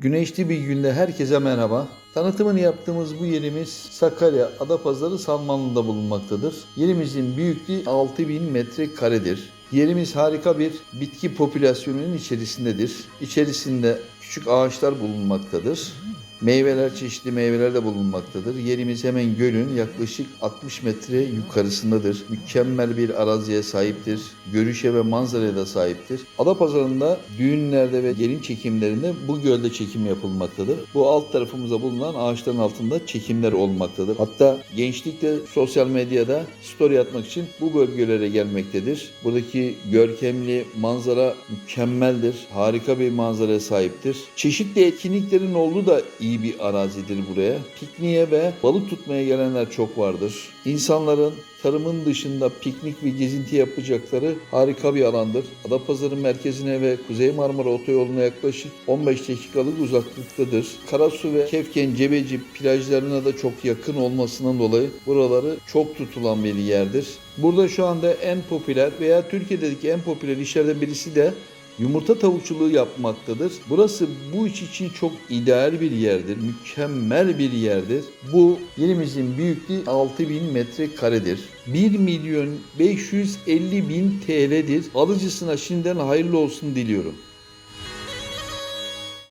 Güneşli bir günde herkese merhaba. Tanıtımını yaptığımız bu yerimiz Sakarya Adapazarı Salmanlı'da bulunmaktadır. Yerimizin büyüklüğü 6000 metrekaredir. Yerimiz harika bir bitki popülasyonunun içerisindedir. İçerisinde küçük ağaçlar bulunmaktadır. Meyveler, çeşitli meyveler de bulunmaktadır. Yerimiz hemen gölün yaklaşık 60 metre yukarısındadır. Mükemmel bir araziye sahiptir. Görüşe ve manzaraya da sahiptir. Adapazarı'nda düğünlerde ve gelin çekimlerinde bu gölde çekim yapılmaktadır. Bu alt tarafımızda bulunan ağaçların altında çekimler olmaktadır. Hatta gençlik de sosyal medyada story atmak için bu bölgelere gelmektedir. Buradaki görkemli manzara mükemmeldir. Harika bir manzaraya sahiptir. Çeşitli etkinliklerin olduğu da iyi bir arazidir buraya. Pikniğe ve balık tutmaya gelenler çok vardır. İnsanların tarımın dışında piknik ve gezinti yapacakları harika bir alandır. Adapazarı merkezine ve Kuzey Marmara Otoyolu'na yaklaşık 15 dakikalık uzaklıktadır. Karasu ve Kefken Cebeci plajlarına da çok yakın olmasından dolayı buraları çok tutulan bir yerdir. Burada şu anda en popüler veya Türkiye'deki en popüler işlerden birisi de yumurta tavukçuluğu yapmaktadır. Burası bu iş için çok ideal bir yerdir. Mükemmel bir yerdir. Bu yerimizin büyüklüğü 6000 metrekaredir. 1 milyon 550 bin TL'dir. Alıcısına şimdiden hayırlı olsun diliyorum.